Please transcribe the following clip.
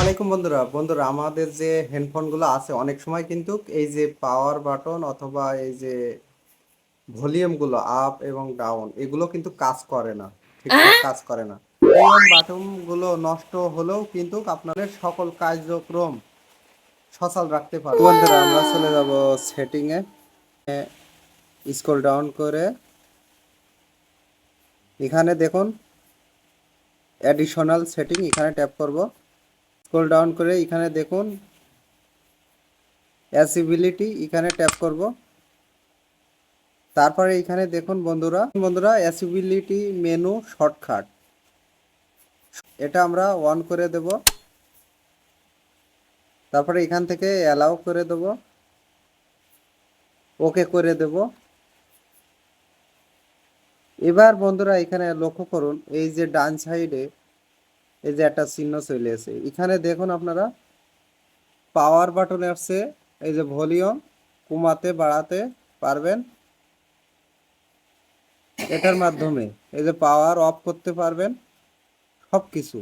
আলাইকুম বন্ধুরা। বন্ধুরা আমাদের যে হেডফোনগুলো আছে অনেক সময় কিন্তু এই যে পাওয়ার বাটন অথবা এই যে ভলিউমগুলো আপ এবং ডাউন এগুলো কিন্তু কাজ করে না। ঠিকঠাক কাজ করে না। এই বাটনগুলো নষ্ট হলেও কিন্তু আপনাদের সকল কার্যক্রম সচল রাখতে পারে বন্ধুরা আমরা চলে যাব সেটিংয়ে স্ক্রল ডাউন করে এখানে দেখুন অ্যাডিশনাল সেটিং এখানে ট্যাপ করব। স্ক্রল ডাউন করে এখানে দেখুন অ্যাসিবিলিটি এখানে ট্যাপ করব। তারপরে এখানে দেখুন বন্ধুরা বন্ধুরা অ্যাসিবিলিটি মেনু শর্টকাট এটা আমরা অন করে দেব। তারপরে এখান থেকে অ্যালাউ করে দেব। ওকে করে দেব। এবার বন্ধুরা এখানে লক্ষ্য করুন, এই যে ডান সাইডে এই যে একটা চিহ্ন চলে আছে। এখানে দেখুন আপনারা পাওয়ার বাটনে আসছে, এই যে ভলিউম, কমাতে, বাড়াতে পারবেন। এটার মাধ্যমে এই যে পাওয়ার অফ করতে পারবেন সব কিছু